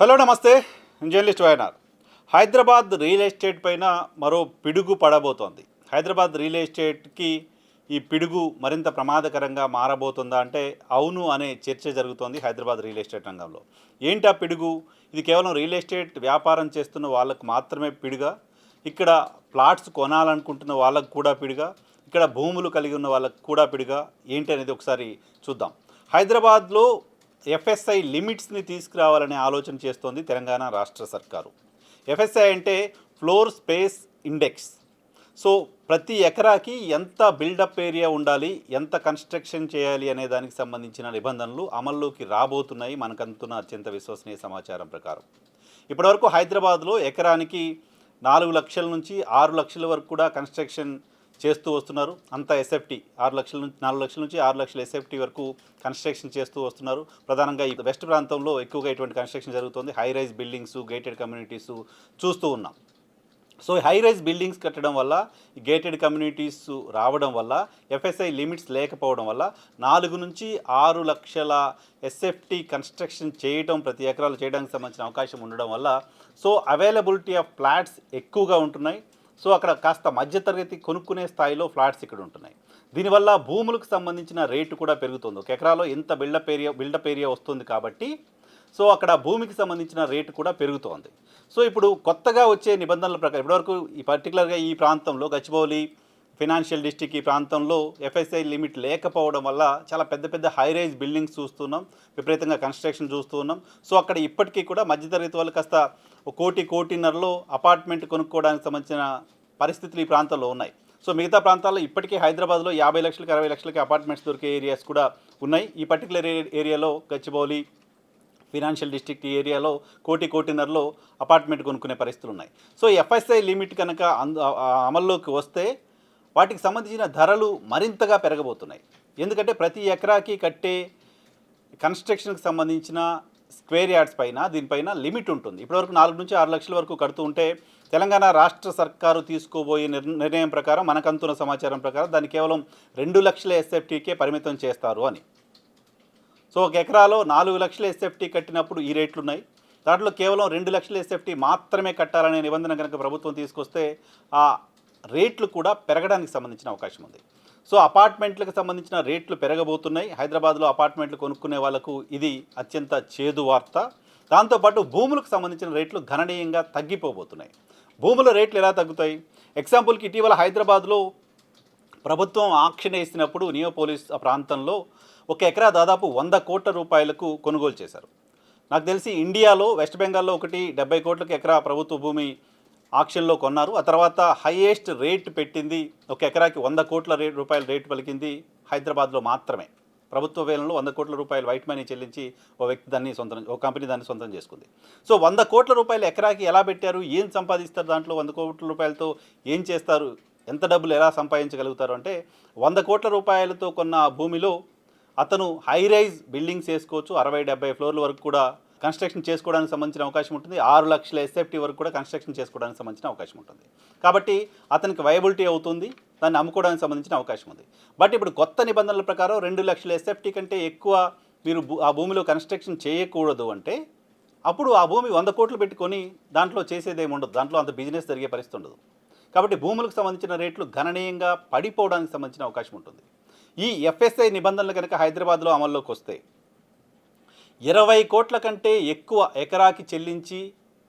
Hello నమస్తే. Journalist YNR. Hyderabad real estate పైన మరో పిడుగు పడబోతోంది. హైదరాబాద్ రియల్ ఎస్టేట్కి ఈ పిడుగు మరింత ప్రమాదకరంగా మారబోతుందా అంటే అవును అనే చర్చ జరుగుతోంది హైదరాబాద్ రియల్ ఎస్టేట్ రంగంలో. ఏంటి ఆ పిడుగు? ఇది కేవలం రియల్ ఎస్టేట్ వ్యాపారం చేస్తున్న వాళ్ళకు మాత్రమే పిడుగా? ఇక్కడ ప్లాట్స్ కొనాలనుకుంటున్న వాళ్ళకు కూడా పిడుగా? ఇక్కడ భూములు కలిగి ఉన్న వాళ్ళకు కూడా పిడుగా? ఏంటి అనేది ఒకసారి చూద్దాం. హైదరాబాద్లో ఎఫ్ఎస్ఐ లిమిట్స్ని తీసుకురావాలనే ఆలోచన చేస్తోంది తెలంగాణ రాష్ట్ర సర్కారు. ఎఫ్ఎస్ఐ అంటే ఫ్లోర్ స్పేస్ ఇండెక్స్. సో ప్రతి ఎకరాకి ఎంత బిల్డప్ ఏరియా ఉండాలి ఎంత కన్స్ట్రక్షన్ చేయాలి అనే దానికి సంబంధించిన నిబంధనలు అమల్లోకి రాబోతున్నాయి మనకంతున్న అత్యంత విశ్వసనీయ సమాచారం ప్రకారం. ఇప్పటివరకు హైదరాబాద్లో ఎకరానికి నాలుగు లక్షల నుంచి ఆరు లక్షల వరకు కూడా కన్స్ట్రక్షన్ చేస్తూ వస్తున్నారు. అంతా ఎస్ఎఫ్టీ ఆరు లక్షల నుంచి నాలుగు లక్షల నుంచి ఆరు లక్షల ఎస్ఎఫ్టీ వరకు కన్స్ట్రక్షన్ చేస్తూ వస్తున్నారు. ప్రధానంగా ఈ వెస్ట్ ప్రాంతంలో ఎక్కువగా ఇటువంటి కన్స్ట్రక్షన్ జరుగుతుంది. High rise buildings gated communities చూస్తూ ఉన్నాం. సో హై రైజ్ బిల్డింగ్స్ కట్టడం వల్ల గేటెడ్ కమ్యూనిటీస్ రావడం వల్ల ఎఫ్ఎస్ఐ లిమిట్స్ లేకపోవడం వల్ల నాలుగు నుంచి ఆరు లక్షల ఎస్ఎఫ్టీ కన్స్ట్రక్షన్ చేయటం ప్రతి ఎకరాలు చేయడానికి సంబంధించిన అవకాశం ఉండడం వల్ల సో అవైలబిలిటీ ఆఫ్ ఫ్లాట్స్ ఎక్కువగా ఉంటున్నాయి. సో అక్కడ కాస్త మధ్యతరగతి కొనుక్కునే స్థాయిలో ఫ్లాట్స్ ఇక్కడ ఉంటున్నాయి. దీనివల్ల భూములకు సంబంధించిన రేటు కూడా పెరుగుతుంది. ఒక ఎకరాలో ఎంత బిల్డప్ ఏరియా బిల్డప్ ఏరియా వస్తుంది కాబట్టి సో అక్కడ భూమికి సంబంధించిన రేటు కూడా పెరుగుతోంది. సో ఇప్పుడు కొత్తగా వచ్చే నిబంధనల ప్రకారం ఇప్పటివరకు ఈ పర్టికులర్గా ఈ ప్రాంతంలో గచ్చిబౌలి ఫినాన్షియల్ డిస్టిక్ ఈ ప్రాంతంలో ఎఫ్ఎస్ఐ లిమిట్ లేకపోవడం వల్ల చాలా పెద్ద పెద్ద హై రైజ్ బిల్డింగ్స్ చూస్తున్నాం విపరీతంగా కన్స్ట్రక్షన్ చూస్తున్నాం. సో అక్కడ ఇప్పటికీ కూడా మధ్యతరగతి వాళ్ళు కాస్త ఒక కోటి కోటిన్నరలో అపార్ట్మెంట్ కొనుక్కోవడానికి సంబంధించిన పరిస్థితులు ఈ ప్రాంతంలో ఉన్నాయి. సో మిగతా ప్రాంతాల్లో ఇప్పటికీ హైదరాబాద్లో యాభై లక్షలకి అరవై లక్షలకి అపార్ట్మెంట్స్ దొరికే ఏరియాస్ కూడా ఉన్నాయి. ఈ పర్టికులర్ ఏరియాలో గచ్చిబౌలి ఫినాన్షియల్ డిస్ట్రిక్ట్ ఈ ఏరియాలో కోటి కోటిన్నరలో అపార్ట్మెంట్ కొనుక్కునే పరిస్థితులు ఉన్నాయి. సో ఎఫ్ఎస్ఐ లిమిట్ కనుక అందు అమల్లోకి వస్తే వాటికి సంబంధించిన ధరలు మరింతగా పెరగబోతున్నాయి. ఎందుకంటే ప్రతి ఎకరాకి కట్టే కన్స్ట్రక్షన్కి సంబంధించిన స్క్వేర్ యార్డ్స్ పైన దీనిపైన లిమిట్ ఉంటుంది. ఇప్పటివరకు నాలుగు నుంచి ఆరు లక్షల వరకు కడుతూ ఉంటే తెలంగాణ రాష్ట్ర సర్కారు తీసుకోబోయే నిర్- నిర్ణయం ప్రకారం మనకంతున్న సమాచారం ప్రకారం దాన్ని కేవలం రెండు లక్షల ఎస్ఎఫ్టీకే పరిమితం చేస్తారు అని. సో ఒక ఎకరాలో నాలుగు లక్షల ఎస్ఎఫ్టీ కట్టినప్పుడు ఈ రేట్లు ఉన్నాయి దాంట్లో కేవలం రెండు లక్షల ఎస్ఎఫ్టీ మాత్రమే కట్టాలనే నిబంధన కనుక ప్రభుత్వం తీసుకొస్తే ఆ రేట్లు కూడా పెరగడానికి సంబంధించిన అవకాశం ఉంది. సో అపార్ట్మెంట్లకు సంబంధించిన రేట్లు పెరగబోతున్నాయి. హైదరాబాద్లో అపార్ట్మెంట్లు కొనుక్కునే వాళ్ళకు ఇది అత్యంత చేదు వార్త. దాంతోపాటు భూములకు సంబంధించిన రేట్లు గణనీయంగా తగ్గిపోబోతున్నాయి. భూముల రేట్లు ఎలా తగ్గుతాయి? ఎగ్జాంపుల్కి ఇటీవల హైదరాబాద్లో ప్రభుత్వం ఆక్షన్ వేసినప్పుడు నియోపోలిస్ ప్రాంతంలో ఒక ఎకరా దాదాపు వంద కోట్ల రూపాయలకు కొనుగోలు చేశారు. నాకు తెలిసి ఇండియాలో వెస్ట్ బెంగాల్లో ఒకటి డెబ్బై కోట్లకు ఎకరా ప్రభుత్వ భూమి ఆక్షన్లో కొన్నారు. ఆ తర్వాత హైయెస్ట్ రేట్ పెట్టింది ఒక ఎకరాకి వంద కోట్ల రేట్ రూపాయల రేటు పలికింది హైదరాబాద్లో మాత్రమే. ప్రభుత్వ వేలంలో వంద కోట్ల రూపాయలు వైట్ మనీ చెల్లించి ఓ వ్యక్తి దాన్ని సొంతం ఓ కంపెనీ దాన్ని సొంతం చేసుకుంది. సో వంద కోట్ల రూపాయలు ఎకరాకి ఎలా పెట్టారు ఏం సంపాదిస్తారు దాంట్లో వంద కోట్ల రూపాయలతో ఏం చేస్తారు ఎంత డబ్బులు ఎలా సంపాదించగలుగుతారు అంటే వంద కోట్ల రూపాయలతో కొన్న భూమిలో అతను హై రైజ్ బిల్డింగ్స్ వేసుకోవచ్చు అరవై డెబ్బై ఫ్లోర్ల వరకు కూడా కన్స్ట్రక్షన్ చేసుకోవడానికి సంబంధించిన అవకాశం ఉంటుంది. ఆరు లక్షల ఎస్ఎఫ్టీ వరకు కూడా కన్స్ట్రక్షన్ చేసుకోవడానికి సంబంధించిన అవకాశం ఉంటుంది. కాబట్టి అతనికి వయబిలిటీ అవుతుంది. దాన్ని అమ్ముకోవడానికి సంబంధించిన అవకాశం ఉంది. బట్ ఇప్పుడు కొత్త నిబంధనల ప్రకారం రెండు లక్షల ఎస్ఎఫ్టీ కంటే ఎక్కువ మీరు భూ- ఆ భూమిలో కన్స్ట్రక్షన్ చేయకూడదు అంటే అప్పుడు ఆ భూమి వంద కోట్లు పెట్టుకొని దాంట్లో చేసేది ఏమి ఉండదు. దాంట్లో అంత బిజినెస్ జరిగే పరిస్థితి ఉండదు. కాబట్టి భూములకు సంబంధించిన రేట్లు గణనీయంగా పడిపోవడానికి సంబంధించిన అవకాశం ఉంటుంది. ఈ ఎఫ్ఎస్ఐ నిబంధనలు కనుక హైదరాబాద్లో అమల్లోకి వస్తాయి ఇరవై కోట్ల కంటే ఎక్కువ ఎకరాకి చెల్లించి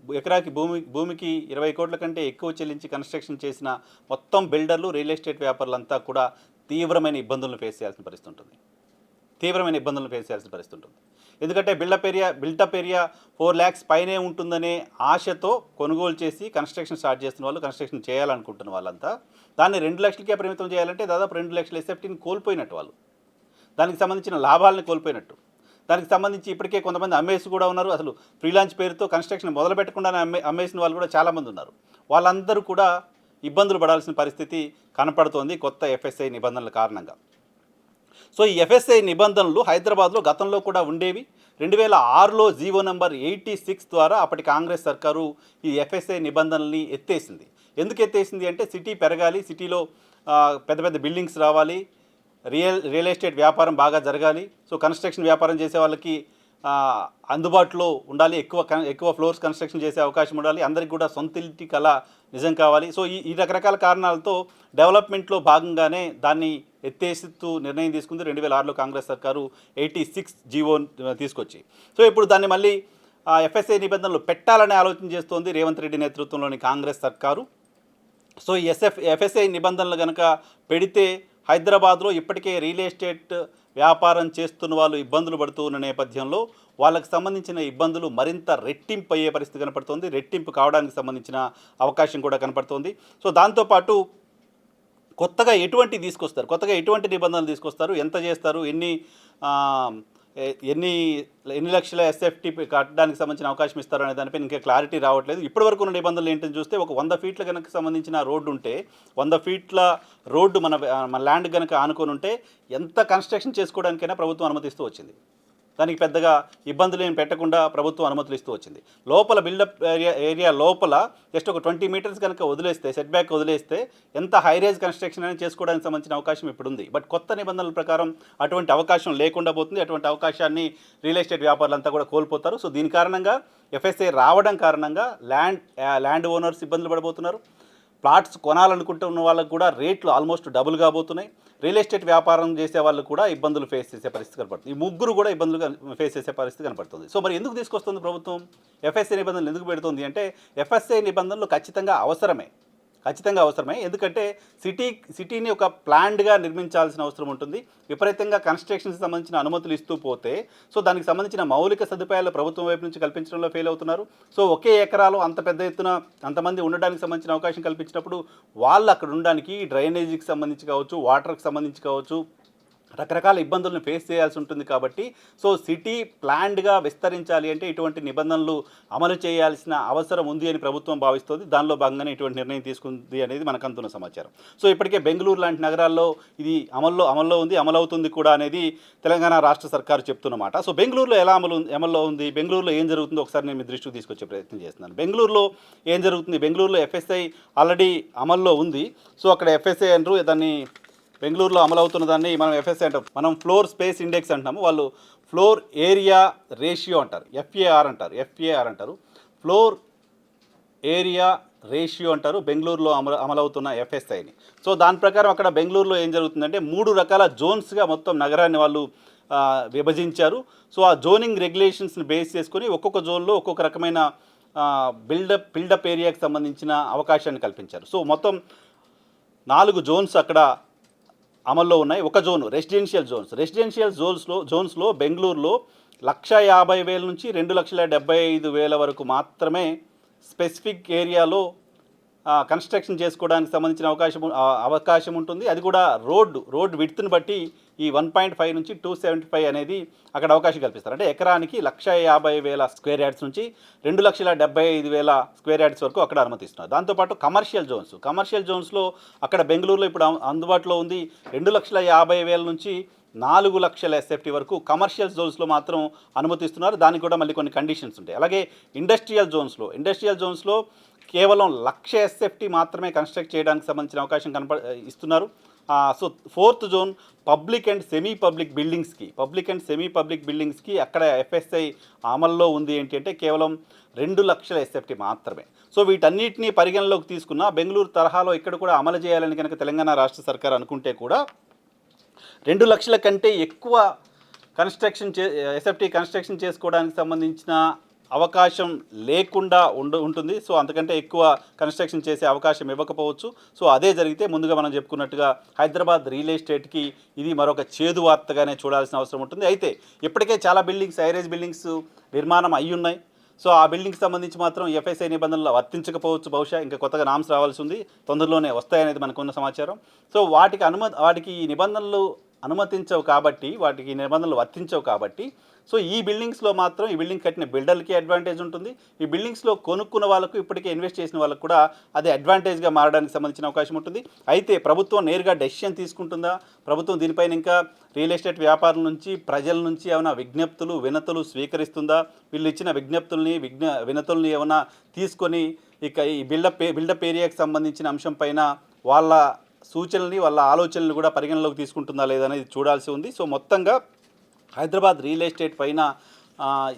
ఎకరాకి భూమి భూమికి ఇరవై కోట్ల కంటే ఎక్కువ చెల్లించి కన్స్ట్రక్షన్ చేసిన మొత్తం బిల్డర్లు రియల్ ఎస్టేట్ వ్యాపారులంతా కూడా తీవ్రమైన ఇబ్బందులను ఫేస్ చేయాల్సిన పరిస్థితి ఉంటుంది. తీవ్రమైన ఇబ్బందులను ఫేస్ చేయాల్సిన పరిస్థితి ఉంటుంది. ఎందుకంటే built up area built up area four lakhs పైనే ఉంటుందనే ఆశతో కొనుగోలు చేసి కన్స్ట్రక్షన్ స్టార్ట్ చేస్తున్న వాళ్ళు కన్స్ట్రక్షన్ చేయాలనుకుంటున్న వాళ్ళంతా దాన్ని రెండు లక్షలకే పరిమితం చేయాలంటే దాదాపు రెండు లక్షల ఎస్ఎఫ్టీని కోల్పోయినట్టు వాళ్ళు. దానికి సంబంధించిన లాభాలను కోల్పోయినట్టు. దానికి సంబంధించి ఇప్పటికే కొంతమంది అమ్మేసి కూడా ఉన్నారు. అసలు ఫ్రీలాన్స్ పేరుతో కన్స్ట్రక్షన్ మొదలు పెట్టకుండానే అమ్మే అమ్మేసిన వాళ్ళు కూడా చాలామంది ఉన్నారు. వాళ్ళందరూ కూడా ఇబ్బందులు పడాల్సిన పరిస్థితి కనపడుతోంది కొత్త ఎఫ్ఎస్ఐ నిబంధనల కారణంగా. సో ఈ ఎఫ్ఎస్ఐ నిబంధనలు హైదరాబాద్లో గతంలో కూడా ఉండేవి. రెండు వేల ఆరులో జీవో నెంబర్ ఎయిటీ సిక్స్ ద్వారా అప్పటి కాంగ్రెస్ సర్కారు ఈ ఎఫ్ఎస్ఐ నిబంధనల్ని ఎత్తేసింది. ఎందుకు ఎత్తేసింది అంటే సిటీ పెరగాలి సిటీలో పెద్ద పెద్ద బిల్డింగ్స్ రావాలి రియల్ రియల్ ఎస్టేట్ వ్యాపారం బాగా జరగాలి. సో కన్స్ట్రక్షన్ వ్యాపారం చేసే వాళ్ళకి అందుబాటులో ఉండాలి. ఎక్కువ ఎక్కువ ఫ్లోర్స్ కన్స్ట్రక్షన్ చేసే అవకాశం ఉండాలి. అందరికి కూడా సొంత ఇంటి కళ నిజం కావాలి. సో ఈ ఈ రకరకాల కారణాలతో డెవలప్మెంట్లో భాగంగానే దాన్ని ఎత్తేస్తూ నిర్ణయం తీసుకుంది రెండు వేల ఆరులో కాంగ్రెస్ సర్కారు. ఎయిటీ సిక్స్ జీవో తీసుకొచ్చి. సో ఇప్పుడు దాన్ని మళ్ళీ ఎఫ్ఎస్ఐ నిబంధనలు పెట్టాలని ఆలోచన చేస్తోంది రేవంత్ రెడ్డి నేతృత్వంలోని కాంగ్రెస్ సర్కారు. సో ఎస్ఎఫ్ ఎఫ్ఎస్ఐ నిబంధనలు కనుక పెడితే హైదరాబాద్లో ఇప్పటికే రియల్ ఎస్టేట్ వ్యాపారం చేస్తున్న వాళ్ళు ఇబ్బందులు పడుతూ ఉన్న నేపథ్యంలో వాళ్ళకి సంబంధించిన ఇబ్బందులు మరింత రెట్టింపు అయ్యే పరిస్థితి కనపడుతోంది. రెట్టింపు కావడానికి సంబంధించిన అవకాశం కూడా కనపడుతోంది. సో దాంతోపాటు కొత్తగా ఎటువంటి తీసుకొస్తారు? కొత్తగా ఎటువంటి నిబంధనలు తీసుకొస్తారు? ఎంత చేస్తారు? ఎన్ని ఎన్ని ఎన్ని లక్షల ఎస్ఎఫ్టీ కట్టడానికి సంబంధించిన అవకాశం ఇస్తారు అనే దానిపై ఇంకా క్లారిటీ రావట్లేదు. ఇప్పటివరకు ఉన్న నిబంధనలు ఏంటని చూస్తే ఒక వంద ఫీట్ల కనుక సంబంధించిన రోడ్డు ఉంటే వంద ఫీట్ల రోడ్డు మన మన ల్యాండ్ కనుక ఆనుకొని ఉంటే ఎంత కన్స్ట్రక్షన్ చేసుకోవడానికైనా ప్రభుత్వం అనుమతిస్తూ వచ్చింది. దానికి పెద్దగా ఇబ్బందులు ఏం పెట్టకుండా ప్రభుత్వం అనుమతులు ఇస్తూ వచ్చింది. లోపల బిల్డప్ ఏరియా ఏరియా లోపల జస్ట్ ఒక ట్వంటీ మీటర్స్ కనుక వదిలేస్తే సెట్ బ్యాక్ వదిలేస్తే ఎంత హైరేజ్ కన్స్ట్రక్షన్ అనేది చేసుకోవడానికి సంబంధించిన అవకాశం ఇప్పుడు ఉంది బట్ కొత్త నిబంధనల ప్రకారం అటువంటి అవకాశం లేకుండా పోతుంది. అటువంటి అవకాశాన్ని రియల్ ఎస్టేట్ వ్యాపారులంతా కూడా కోల్పోతారు. సో దీని కారణంగా ఎఫ్ఎస్ఐ రావడం కారణంగా ల్యాండ్ ల్యాండ్ ఓనర్స్ ఇబ్బందులు పడబోతున్నారు. ప్లాట్స్ కొనాలనుకుంటున్న వాళ్ళకు కూడా రేట్లు ఆల్మోస్ట్ డబుల్ కాబోతున్నాయి. రియల్ ఎస్టేట్ వ్యాపారం చేసే వాళ్ళు కూడా ఇబ్బందులు ఫేస్ చేసే పరిస్థితి కనపడుతుంది. ఈ ముగ్గురు కూడా ఇబ్బందులు ఫేస్ చేసే పరిస్థితి కనపడుతుంది. సో మరి ఎందుకు తీసుకొస్తుంది ప్రభుత్వం? ఎఫ్ఎస్ఐ నిబంధనలు ఎందుకు పెడుతుంది? అంటే ఎఫ్ఎస్ఐ నిబంధనలు ఖచ్చితంగా అవసరమే. ఖచ్చితంగా అవసరమే. ఎందుకంటే సిటీ సిటీని ఒక ప్లాన్డ్గా నిర్మించాల్సిన అవసరం ఉంటుంది. విపరీతంగా కన్స్ట్రక్షన్కి సంబంధించిన అనుమతులు ఇస్తూ పోతే సో దానికి సంబంధించిన మౌలిక సదుపాయాలు ప్రభుత్వం వైపు నుంచి కల్పించడంలో ఫెయిల్ అవుతున్నారు. సో ఒకే ఎకరాలో అంత పెద్ద ఎత్తున అంతమంది ఉండడానికి సంబంధించిన అవకాశం కల్పించినప్పుడు వాళ్ళు అక్కడ ఉండడానికి డ్రైనేజీకి సంబంధించి కావచ్చు వాటర్కి సంబంధించి కావచ్చు రకరకాల ఇబ్బందులను ఫేస్ చేయాల్సి ఉంటుంది కాబట్టి సో సిటీ ప్లాన్డ్గా విస్తరించాలి అంటే ఇటువంటి నిబంధనలు అమలు చేయాల్సిన అవసరం ఉంది అని ప్రభుత్వం భావిస్తుంది. దానిలో భాగంగానే ఇటువంటి నిర్ణయం తీసుకుంది అనేది మనకు అందుతున్న సమాచారం. సో ఇప్పటికే బెంగళూరు లాంటి నగరాల్లో ఇది అమల్లో అమల్లో ఉంది అమలవుతుంది కూడా అనేది తెలంగాణ రాష్ట్ర సర్కారు చెప్తున్నమాట సో బెంగళూరులో ఎలా అమలు ఉంది- అమల్లో ఉంది బెంగళూరులో ఏం జరుగుతుందో ఒకసారి నేను మీ దృష్టికి తీసుకొచ్చే ప్రయత్నం చేస్తున్నాను. బెంగళూరులో ఏం జరుగుతుంది? బెంగళూరులో ఎఫ్ఎస్ఐ ఆల్రెడీ అమల్లో ఉంది. సో అక్కడ ఎఫ్ఎస్ఐ అంటారు దాన్ని బెంగళూరులో అమలవుతున్న దాన్ని మనం ఎఫ్ఎస్ఏ అంటాం. మనం ఫ్లోర్ స్పేస్ ఇండెక్స్ అంటాము వాళ్ళు ఫ్లోర్ ఏరియా రేషియో అంటారు. ఎఫ్ఏఆర్ అంటారు. ఎఫ్ఏఆర్ అంటారు. ఫ్లోర్ ఏరియా రేషియో అంటారు బెంగళూరులో అమలు అమలవుతున్న ఎఫ్ఎస్ఐని సో దాని ప్రకారం అక్కడ బెంగళూరులో ఏం జరుగుతుందంటే మూడు రకాల జోన్స్గా మొత్తం నగరాన్ని వాళ్ళు విభజించారు. సో ఆ జోనింగ్ రెగ్యులేషన్స్ని బేస్ చేసుకొని ఒక్కొక్క జోన్లో ఒక్కొక్క రకమైన బిల్డప్ బిల్డప్ ఏరియాకి సంబంధించిన అవకాశాన్ని కల్పించారు. సో మొత్తం నాలుగు జోన్స్ అక్కడ అమల్లో ఉన్నాయి. ఒక జోన్ రెసిడెన్షియల్ జోన్స్. రెసిడెన్షియల్ జోన్స్లో జోన్స్లో బెంగళూరులో లక్ష యాభై వేల నుంచి రెండు లక్షల డెబ్బై ఐదు వేల వరకు మాత్రమే స్పెసిఫిక్ ఏరియాలో కన్స్ట్రక్షన్ చేసుకోవడానికి సంబంధించిన అవకాశం అవకాశం ఉంటుంది. అది కూడా రోడ్డు రోడ్డు విడ్త్ని బట్టి ఈ వన్ పాయింట్ ఫైవ్ నుంచి టూ సెవెంటీ ఫైవ్ అనేది అక్కడ అవకాశం కల్పిస్తారు. అంటే ఎకరానికి లక్ష యాభై వేల స్క్వేర్ యార్డ్స్ నుంచి రెండు లక్షల డెబ్బై ఐదు వేల స్క్వేర్ యార్డ్స్ వరకు అక్కడ అనుమతిస్తున్నారు. దాంతోపాటు కమర్షియల్ జోన్స్ కమర్షియల్ జోన్స్లో అక్కడ బెంగళూరులో ఇప్పుడు అందుబాటులో ఉంది రెండు లక్షల యాభై వేల నుంచి నాలుగు లక్షల ఎస్ఎఫ్టీ వరకు కమర్షియల్ జోన్స్లో మాత్రం అనుమతిస్తున్నారు. దానికి కూడా మళ్ళీ కొన్ని కండిషన్స్ ఉంటాయి. అలాగే ఇండస్ట్రియల్ జోన్స్లో ఇండస్ట్రియల్ జోన్స్లో కేవలం లక్ష ఎస్ఎఫ్టీ మాత్రమే కన్స్ట్రక్ట్ చేయడానికి సంబంధించిన అవకాశం కనప ఇస్తున్నారు. So fourth zone public and semi public బిల్డింగ్స్కి public and semi public బిల్డింగ్స్కి అక్కడ ఎఫ్ఎస్ఐ అమల్లో ఉంది ఏంటి అంటే కేవలం రెండు లక్షల ఎస్ఎఫ్టీ మాత్రమే. సో వీటన్నిటిని పరిగణలోకి తీసుకున్న బెంగళూరు తరహాలో ఇక్కడ కూడా అమలు చేయాలని కనుక తెలంగాణ రాష్ట్ర సర్కార్ అనుకుంటే కూడా రెండు లక్షల కంటే ఎక్కువ కన్స్ట్రక్షన్ చే ఎస్ఎఫ్టీ కన్స్ట్రక్షన్ చేసుకోవడానికి సంబంధించిన అవకాశం లేకుండా ఉండు ఉంటుంది. సో అంతకంటే ఎక్కువ కన్స్ట్రక్షన్ చేసే అవకాశం ఇవ్వకపోవచ్చు. సో అదే జరిగితే ముందుగా మనం చెప్పుకున్నట్టుగా హైదరాబాద్ రియల్ ఎస్టేట్కి ఇది మరొక చేదు వార్తగానే చూడాల్సిన అవసరం ఉంటుంది. అయితే ఇప్పటికే చాలా బిల్డింగ్స్ హైరేజ్ బిల్డింగ్స్ నిర్మాణం అయి ఉన్నాయి సో ఆ బిల్డింగ్కి సంబంధించి మాత్రం ఎఫ్ఎస్ఐ నిబంధనలు వర్తించకపోవచ్చు. బహుశా ఇంకా కొత్తగా నామ్స్ రావాల్సి ఉంది. తొందరలోనే వస్తాయనేది మనకున్న సమాచారం. సో వాటికి అనుమతి వాటికి ఈ నిబంధనలు అనుమతించవు కాబట్టి వాటికి నిబంధనలు వర్తించవు కాబట్టి సో ఈ బిల్డింగ్స్లో మాత్రం ఈ బిల్డింగ్ కట్టిన బిల్డర్లకి అడ్వాంటేజ్ ఉంటుంది. ఈ బిల్డింగ్స్లో కొనుక్కున్న వాళ్ళకు ఇప్పటికే ఇన్వెస్ట్ చేసిన వాళ్ళకు కూడా అది అడ్వాంటేజ్గా మారడానికి సంబంధించిన అవకాశం ఉంటుంది. అయితే ప్రభుత్వం నేరుగా డెసిషన్ తీసుకుంటుందా? ప్రభుత్వం దీనిపైన ఇంకా రియల్ ఎస్టేట్ వ్యాపారుల నుంచి ప్రజల నుంచి ఏమైనా విజ్ఞప్తులు వినతులు స్వీకరిస్తుందా? వీళ్ళు ఇచ్చిన విజ్ఞప్తుల్ని విజ్ఞ వినతుల్ని ఏమైనా తీసుకొని ఇక ఈ బిల్డప్ బిల్డప్ ఏరియాకి సంబంధించిన అంశం పైన వాళ్ళ సూచనల్ని వాళ్ళ ఆలోచనలు కూడా పరిగణలోకి తీసుకుంటుందా లేదనేది చూడాల్సి ఉంది. సో మొత్తంగా హైదరాబాద్ రియల్ ఎస్టేట్ పైన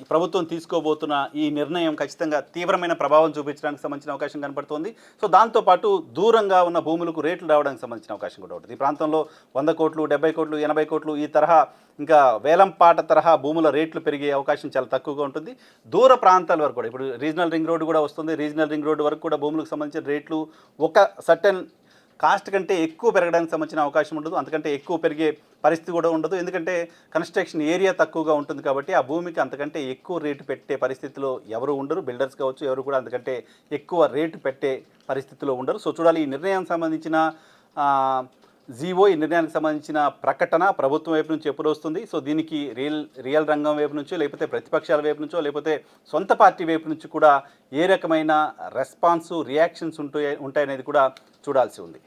ప్రభుత్వం తీసుకోబోతున్న ఈ నిర్ణయం ఖచ్చితంగా తీవ్రమైన ప్రభావం చూపించడానికి సంబంధించిన అవకాశం కనపడుతోంది. సో దాంతోపాటు దూరంగా ఉన్న భూములకు రేట్లు రావడానికి సంబంధించిన అవకాశం కూడా ఉంటుంది. ఈ ప్రాంతంలో వంద కోట్లు డెబ్బై కోట్లు ఎనభై కోట్లు ఈ తరహా ఇంకా వేలంపాట తరహా భూముల రేట్లు పెరిగే అవకాశం చాలా తక్కువగా ఉంటుంది. దూర ప్రాంతాల వరకు కూడా ఇప్పుడు రీజనల్ రింగ్ రోడ్డు కూడా వస్తుంది. రీజనల్ రింగ్ రోడ్డు వరకు కూడా భూములకు సంబంధించిన రేట్లు ఒక సర్టెన్ కాస్ట్ కంటే ఎక్కువ పెరగడానికి సంబంధించిన అవకాశం ఉండదు. అంతకంటే ఎక్కువ పెరిగే పరిస్థితి కూడా ఉండదు. ఎందుకంటే కన్స్ట్రక్షన్ ఏరియా తక్కువగా ఉంటుంది కాబట్టి ఆ భూమికి అంతకంటే ఎక్కువ రేటు పెట్టే పరిస్థితిలో ఎవరు ఉండరు. బిల్డర్స్ కావచ్చు ఎవరు కూడా అంతకంటే ఎక్కువ రేటు పెట్టే పరిస్థితిలో ఉండరు. సో చూడాలి ఈ నిర్ణయానికి సంబంధించిన జీవో ఈ నిర్ణయానికి సంబంధించిన ప్రకటన ప్రభుత్వం వైపు నుంచి ఎప్పుడు వస్తుంది? సో దీనికి రియల్ రియల్ రంగం వైపు నుంచో లేకపోతే ప్రతిపక్షాల వైపు నుంచో లేకపోతే సొంత పార్టీ వైపు నుంచి కూడా ఏ రకమైన రెస్పాన్స్ రియాక్షన్స్ ఉంటాయి ఉంటాయనేది కూడా చూడాల్సి ఉంది.